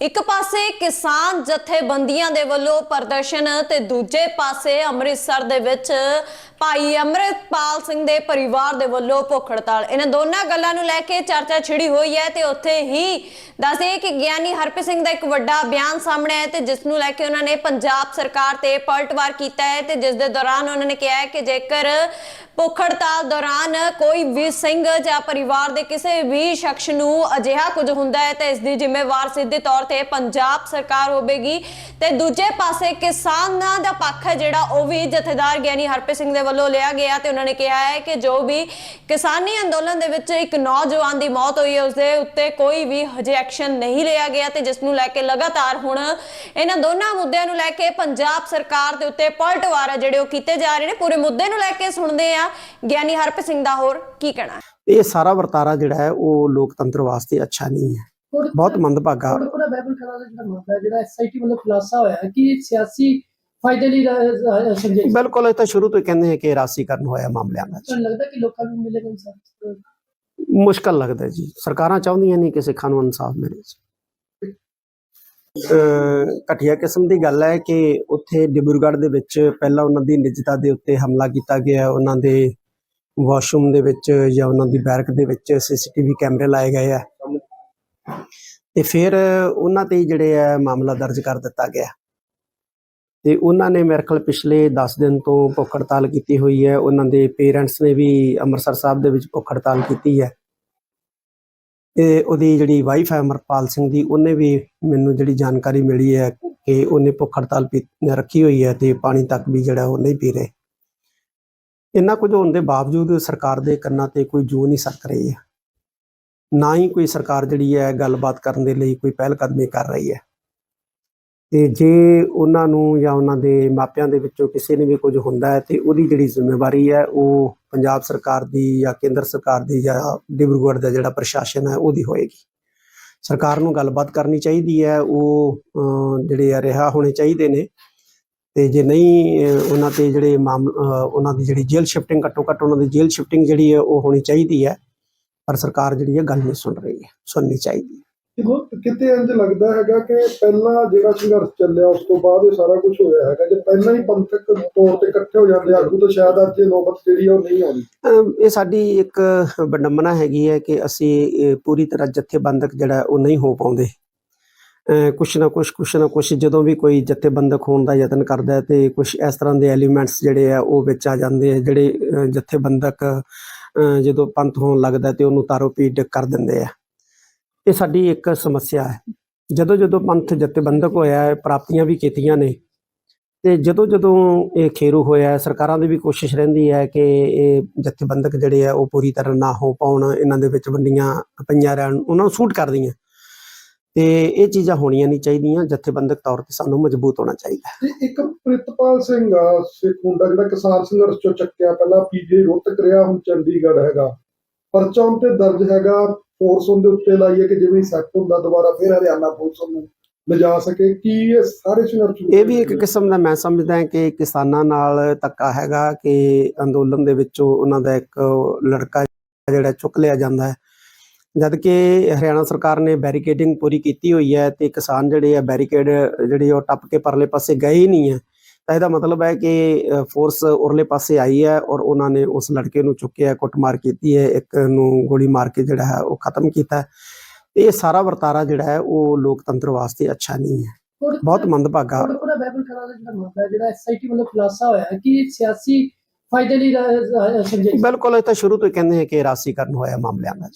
ਇੱਕ ਪਾਸੇ ਕਿਸਾਨ ਜਥੇਬੰਦੀਆਂ ਦੇ ਵੱਲੋਂ ਪ੍ਰਦਰਸ਼ਨ ਤੇ ਦੂਜੇ ਪਾਸੇ ਅੰਮ੍ਰਿਤਸਰ ਦੇ ਵਿੱਚ ਭਾਈ ਅਮਰਿਤਪਾਲ ਸਿੰਘ ਦੇ ਪਰਿਵਾਰ ਦੇ ਵੱਲੋਂ ਭੁੱਖ ਹੜਤਾਲ। ਇਹਨਾਂ ਦੋਨਾਂ ਗੱਲਾਂ ਨੂੰ ਲੈ ਕੇ ਚਰਚਾ ਛਿੜੀ ਹੋਈ ਹੈ ਤੇ ਉੱਥੇ ਹੀ ਦੱਸਦੇ ਕਿ ਗਿਆਨੀ ਹਰਪ੍ਰੀਤ ਸਿੰਘ ਦਾ ਇੱਕ ਵੱਡਾ ਬਿਆਨ ਸਾਹਮਣੇ ਆਇਆ ਤੇ ਜਿਸ ਨੂੰ ਲੈ ਕੇ ਉਹਨਾਂ ਨੇ ਪੰਜਾਬ ਸਰਕਾਰ ਤੇ ਪਲਟਵਾਰ ਕੀਤਾ ਹੈ ਤੇ ਜਿਸ ਦੇ ਦੌਰਾਨ ਉਹਨਾਂ ਨੇ ਕਿਹਾ ਹੈ ਕਿ ਜੇਕਰ ਭੁੱਖ ਹੜਤਾਲ ਦੌਰਾਨ ਕੋਈ ਵੀ ਸਿੰਘ ਜਾਂ ਪਰਿਵਾਰ ਦੇ ਕਿਸੇ ਵੀ ਸ਼ਖਸ ਨੂੰ ਅਜਿਹਾ ਕੁਝ ਹੁੰਦਾ ਹੈ ਤਾਂ ਇਸ ਦੀ ਜ਼ਿੰਮੇਵਾਰ ਸਿੱਧੇ ਤੌਰ ਤੇ ਪੰਜਾਬ ਸਰਕਾਰ ਹੋਵੇਗੀ ਤੇ ਦੂਜੇ ਪਾਸੇ ਕਿਸਾਨਾਂ ਦਾ ਪੱਖ ਹੈ ਜਿਹੜਾ ਉਹ ਵੀ ਜਥੇਦਾਰ ਗਿਆਨੀ ਹਰਪ੍ਰੀਤ ਸਿੰਘ ਦੇ ਵੱਲੋਂ ਲਿਆ ਗਿਆ ਤੇ ਉਹਨਾਂ ਨੇ ਕਿਹਾ ਹੈ ਕਿ ਜੋ ਵੀ ਕਿਸਾਨੀ ਅੰਦੋਲਨ ਦੇ ਵਿੱਚ ਇੱਕ ਨੌਜਵਾਨ ਦੀ ਮੌਤ ਹੋਈ ਹੈ ਉਸ ਦੇ ਉੱਤੇ ਕੋਈ ਵੀ ਹਜੇ ਐਕਸ਼ਨ ਨਹੀਂ ਲਿਆ ਗਿਆ ਤੇ ਜਿਸ ਨੂੰ ਲੈ ਕੇ ਲਗਾਤਾਰ ਹੁਣ ਇਹਨਾਂ ਦੋਨਾਂ ਮੁੱਦਿਆਂ ਨੂੰ ਲੈ ਕੇ ਪੰਜਾਬ ਸਰਕਾਰ ਦੇ ਉੱਤੇ ਪਲਟਵਾਰ ਹੈ ਜਿਹੜੇ ਉਹ ਕੀਤੇ ਜਾ ਰਹੇ ਨੇ। ਪੂਰੇ ਮੁੱਦੇ ਨੂੰ ਲੈ ਕੇ ਸੁਣਦੇ ਆ ਗਿਆਨੀ ਹਰਪ੍ਰੀਤ ਸਿੰਘ ਦਾ ਹੋਰ ਕੀ ਕਹਿਣਾ ਹੈ? ਇਹ ਸਾਰਾ ਵਰਤਾਰਾ ਜਿਹੜਾ ਹੈ ਉਹ ਲੋਕਤੰਤਰ ਵਾਸਤੇ ਅੱਛਾ ਨਹੀਂ ਹੈ। ਬਹੁਤ ਮੰਦਭਾਗਾ। ਥੋੜਾ ਬਾਈਬਲ ਦਾ ਜਿਹੜਾ ਮਸਲਾ ਹੈ ਜਿਹੜਾ ਐਸਆਈਟੀ ਵੱਲੋਂ ਖੁਲਾਸਾ ਹੋਇਆ ਹੈ ਕਿ ਸਿਆਸੀ ਫਾਇਦੇ ਲਈ ਰ- ਅ, ਸਮਝੇ ਬਿਲਕੁਲ ਇਹ ਤਾਂ ਸ਼ੁਰੂ ਤੋਂ ਹੀ ਕਹਿੰਦੇ ਹੈ ਕਿ ਰਾਸੀਕਰਨ ਹੋਇਆ ਮਾਮਲਿਆਂ ਦਾ ਤੁਹਾਨੂੰ ਲੱਗਦਾ ਕਿ ਲੋਕਾਂ ਨੂੰ ਮਿਲੇਗਾ ਇਨਸਾਫ ਮੁਸ਼ਕਲ ਲੱਗਦਾ ਜੀ। ਸਰਕਾਰਾਂ ਚਾਹੁੰਦੀਆਂ ਨਹੀਂ ਕਿ ਸਿੱਖਾਂ ਨੂੰ ਇਨਸਾਫ ਮਿਲੇ ਜੀ। ਘਟੀਆ ਕਿਸਮ ਦੀ ਗੱਲ ਹੈ ਕਿ ਉੱਥੇ ਡਿਬਰੂਗੜ੍ਹ ਦੇ ਵਿੱਚ ਪਹਿਲਾਂ ਉਹਨਾਂ ਦੀ ਨਿੱਜਤਾ ਦੇ ਉੱਤੇ ਹਮਲਾ ਕੀਤਾ ਗਿਆ। ਉਹਨਾਂ ਦੇ ਵਾਸ਼ਰੂਮ ਦੇ ਵਿੱਚ ਜਾਂ ਉਹਨਾਂ ਦੀ ਬੈਰਕ ਦੇ ਵਿੱਚ ਸੀਸੀਟੀਵੀ ਕੈਮਰੇ ਲਾਏ ਗਏ ਆ। ਤੇ ਫਿਰ ਉਹਨਾਂ ਤੇ ਹੀ ਜਿਹੜੇ ਆ ਮਾਮਲਾ ਦਰਜ ਕਰ ਦਿੱਤਾ ਗਿਆ। ਤੇ ਉਹਨਾਂ ਨੇ ਮੇਰੇ ਖਿਆਲ ਪਿਛਲੇ 10 ਦਿਨ ਤੋਂ ਭੁੱਖ ਹੜਤਾਲ ਕੀਤੀ ਹੋਈ ਹੈ। ਉਹਨਾਂ ਦੇ ਪੇਰੈਂਟਸ ਨੇ ਵੀ ਅੰਮ੍ਰਿਤਸਰ ਸਾਹਿਬ ਦੇ ਵਿੱਚ ਭੁੱਖ ਹੜਤਾਲ ਕੀਤੀ ਹੈ। ਤੇ ਉਹਦੀ ਜਿਹੜੀ ਵਾਈਫ ਹੈ ਅਮਰਪਾਲ ਸਿੰਘ ਦੀ ਉਹਨੇ ਵੀ ਮੈਨੂੰ ਜਿਹੜੀ ਜਾਣਕਾਰੀ ਮਿਲੀ ਹੈ ਕਿ ਉਹਨੇ ਭੁੱਖ ਹੜਤਾਲ ਪੀ- ਰੱਖੀ ਹੋਈ ਹੈ ਤੇ ਪਾਣੀ ਤੱਕ ਵੀ ਜਿਹੜਾ ਉਹ ਨਹੀਂ ਪੀ ਰਹੇ। ਇੰਨਾ ਕੁਝ ਹੋਣ ਦੇ ਬਾਵਜੂਦ ਸਰਕਾਰ ਦੇ ਕੰਨਾਂ ਤੇ ਕੋਈ ਜੂ ਨਹੀਂ ਸਰਕ ਰਹੀ ਹੈ। ਨਾ ਹੀ ਕੋਈ ਸਰਕਾਰ ਜਿਹੜੀ ਹੈ ਗੱਲਬਾਤ ਕਰਨ ਦੇ ਲਈ ਕੋਈ ਪਹਿਲ ਕਦਮੀ ਕਰ ਰਹੀ ਹੈ। ਤੇ ਜੇ ਉਹਨਾਂ ਨੂੰ ਜਾਂ ਉਹਨਾਂ ਦੇ ਮਾਪਿਆਂ ਦੇ ਵਿੱਚੋਂ ਕਿਸੇ ਨੂੰ ਵੀ ਕੁਝ ਹੁੰਦਾ ਹੈ ਤੇ ਉਹਦੀ ਜਿਹੜੀ ਜ਼ਿੰਮੇਵਾਰੀ ਹੈ, ਉਹ ਪੰਜਾਬ ਸਰਕਾਰ ਦੀ ਜਾਂ ਕੇਂਦਰ ਸਰਕਾਰ ਦੀ ਜਾਂ ਡਿਬਰੂਗੜ੍ਹ ਦਾ ਜਿਹੜਾ ਪ੍ਰਸ਼ਾਸਨ ਹੈ, ਉਹਦੀ ਹੋਏਗੀ। ਸਰਕਾਰ ਨੂੰ ਗੱਲਬਾਤ ਕਰਨੀ ਚਾਹੀਦੀ ਹੈ, ਉਹ ਜਿਹੜੇ ਆ ਰਿਹਾ ਹੋਣੇ ਚਾਹੀਦੇ ਨੇ। ਤੇ ਜੇ ਨਹੀਂ ਉਹਨਾਂ ਤੇ ਜਿਹੜੇ ਮਾਮਲ ਉਹਨਾਂ ਦੀ ਜਿਹੜੀ ਜੇਲ੍ਹ ਸ਼ਿਫਟਿੰਗ ਘੱਟੋ ਘੱਟ ਉਹਨਾਂ ਦੀ ਜੇਲ੍ਹ ਸ਼ਿਫਟਿੰਗ ਜਿਹੜੀ ਹੈ, ਉਹ ਹੋਣੀ ਚਾਹੀਦੀ ਹੈ। ਪਰ ਸਰਕਾਰ ਜਿਹੜੀ ਹੈ, ਗੱਲ ਨਹੀਂ ਸੁਣ ਰਹੀ ਹੈ, ਸੁਣਨੀ ਚਾਹੀਦੀ ਹੈ। ਦੇਖੋ, ਕਿਤੇ ਇੰਜ ਲੱਗਦਾ ਹੈਗਾ ਕਿ ਪਹਿਲਾਂ ਜਿਹੜਾ ਸੰਘਰਸ਼ ਚੱਲਿਆ, ਉਸ ਤੋਂ ਬਾਅਦ ਇਹ ਸਾਰਾ ਕੁਝ ਹੋਇਆ ਹੈਗਾ। ਜੇ ਪਹਿਲਾਂ ਹੀ ਪੰਥਕ ਤੌਰ ਤੇ ਇਕੱਠੇ ਹੋ ਜਾਂਦੇ, ਆਗੂ ਤਾਂ ਸ਼ਾਇਦ ਅੱਜ ਇਹ ਨੌਬਤ ਜਿਹੜੀ ਉਹ ਨਹੀਂ ਆਉਣੀ ਇਹ ਸਾਡੀ ਇੱਕ ਵਡੰਬਨਾ ਹੈਗੀ ਹੈ ਕਿ ਅਸੀਂ ਪੂਰੀ ਤਰ੍ਹਾਂ ਜਥੇਬੰਦਕ ਜਿਹੜਾ, ਉਹ ਨਹੀਂ ਹੋ ਪਾਉਂਦੇ। ਕੁਛ ਨਾ ਕੁਛ ਕੁਛ ਨਾ ਕੁਛ ਜਦੋਂ ਵੀ ਕੋਈ ਜਥੇਬੰਦਕ ਹੋਣ ਦਾ ਯਤਨ ਕਰਦਾ ਤੇ ਕੁਛ ਇਸ ਤਰ੍ਹਾਂ ਦੇ ਐਲੀਮੈਂਟਸ ਜਿਹੜੇ ਆ, ਉਹ ਵਿੱਚ ਆ ਜਾਂਦੇ ਆ, ਜਿਹੜੇ, ਅਹ, ਜਥੇਬੰਦਕ, ਅਹ, ਜਦੋਂ ਪੰਥ ਹੋਣ ਲੱਗਦਾ ਤੇ ਉਹਨੂੰ ਤਾਰੋ ਪੀੜ ਕਰ ਦਿੰਦੇ ਆ। ਇਹ ਸਾਡੀ ਇੱਕ ਸਮੱਸਿਆ ਹੈ। ਜਦੋਂ ਜਦੋਂ ਪੰਥ ਜਥੇਬੰਦਕ ਹੋਇਆ ਹੈ, ਪ੍ਰਾਪਤੀਆਂ ਵੀ ਕੀਤੀਆਂ ਨੇ, ਤੇ ਜਦੋਂ ਜਦੋਂ ਇਹ ਖੇਰੂ ਹੋਇਆ ਸਰਕਾਰਾਂ ਦੀ ਵੀ ਕੋਸ਼ਿਸ਼ ਰਹਿੰਦੀ ਹੈ ਕਿ ਇਹ ਜਥੇਬੰਦਕ ਜਿਹੜੇ ਆ, ਉਹ ਪੂਰੀ ਤਰ੍ਹਾਂ ਨਾ ਹੋ ਪਾਉਣ, ਇਹਨਾਂ ਦੇ ਵਿੱਚ ਵੰਡੀਆਂ ਪਈਆਂ ਰਹਿਣ, ਉਹਨਾਂ ਨੂੰ ਸੂਟ ਕਰਦੀਆਂ ਤੇ ਇਹ ਚੀਜ਼ਾਂ ਹੋਣੀਆਂ ਨਹੀਂ ਚਾਹੀਦੀਆਂ, ਜਥੇਬੰਦਕ ਤੌਰ ਤੇ ਸਾਨੂੰ ਮਜ਼ਬੂਤ ਹੋਣਾ ਚਾਹੀਦਾ ਹੈ। ਇੱਕ ਪ੍ਰਿਤਪਾਲ ਸਿੰਘ ਸਿੱਖ ਮੁੰਡਾ ਜਿਹੜਾ ਕਿਸਾਨ ਸੰਘਰਸ਼ ਚੋਂ ਚੱਕਿਆ, ਪਹਿਲਾਂ ਪੀਜੇ ਰੋਹਤਕ ਰਿਹਾ, ਹੁਣ ਚੰਡੀਗੜ੍ਹ ਹੈਗਾ। ਪਰਚਾ ਉਹਨਾਂ ਤੇ ਦਰਜ ਹੈਗਾ ਫੋਰਸ ਉਹਦੇ ਉੱਤੇ ਲਾਈ ਹੈ ਕਿ ਜਿਵੇਂ ਸੈੱਟ ਹੁੰਦਾ ਦੁਬਾਰਾ ਫਿਰ ਹਰਿਆਣਾ ਪੁਲਿਸ ਉਹਨੂੰ ਲਿਜਾ ਸਕੇ ਕੀ ਇਹ ਸਾਰੇ ਸੰਘਰਸ਼ ਇਹ ਵੀ ਇੱਕ ਕਿਸਮ ਦਾ ਮੈਂ ਸਮਝਦਾ ਕਿ ਕਿਸਾਨਾਂ ਨਾਲ ਧੱਕਾ ਹੈਗਾ ਕਿ ਅੰਦੋਲਨ ਦੇ ਵਿੱਚੋਂ ਉਹਨਾਂ ਦਾ ਇੱਕ ਲੜਕਾ ਜਿਹੜਾ ਚੁੱਕ ਲਿਆ ਜਾਂਦਾ ਹੈ। ਜਦ ਕਿ ਹਰਿਆਣਾ ਸਰਕਾਰ ਨੇ ਬੈਰੀਕੇਡਿੰਗ ਪੂਰੀ ਕੀਤੀ ਹੋਈ ਹੈ ਤੇ ਕਿਸਾਨ ਜਿਹੜੇ ਆ ਬੈਰੀਕੇਡ ਜਿਹੜੀ ਉਹ ਟੱਪ ਕੇ ਪਰਲੇ ਪਾਸੇ ਗਏ ਹੀ ਨਹੀਂ ਹੈ। ਤਾਂ ਇਹਦਾ ਮਤਲਬ ਹੈ ਕਿ ਫੋਰਸ ਉਰਲੇ ਪਾਸੇ ਆਈ ਹੈ ਔਰ ਉਹਨਾਂ ਨੇ ਉਸ ਲੜਕੇ ਨੂੰ ਚੁੱਕਿਆ ਕੁੱਟਮਾਰ ਕੀਤੀ ਹੈ ਇੱਕ ਨੂੰ ਗੋਲੀ ਮਾਰ ਕੇ ਜਿਹੜਾ ਹੈ ਉਹ ਖਤਮ ਕੀਤਾ ਇਹ ਸਾਰਾ ਵਰਤਾਰਾ ਜਿਹੜਾ ਹੈ ਉਹ ਲੋਕਤੰਤਰ ਵਾਸਤੇ ਅੱਛਾ ਨਹੀਂ ਹੈ। ਬਹੁਤ ਮੰਦਭਾਗਾ। ਥੋੜਾ ਥੋੜਾ ਬਾਈਬਲ ਖੜਾ ਦਾ ਜਿਹੜਾ ਮਸਲਾ ਹੈ ਜਿਹੜਾ ਐਸਆਈਟੀ ਵੱਲੋਂ ਖੁਲਾਸਾ ਹੋਇਆ ਹੈ ਕਿ ਸਿਆਸੀ ਫਾਇਦੇ ਲਈ ਰ- ਅ, ਸਮਝੇ ਬਿਲਕੁਲ ਇਹ ਤਾਂ ਸ਼ੁਰੂ ਤੋਂ ਹੀ ਕਹਿੰਦੇ ਹੈ ਕਿ ਰਾਸੀਕਰਨ ਹੋਇਆ ਮਾਮਲਿਆਂ ਦਾ।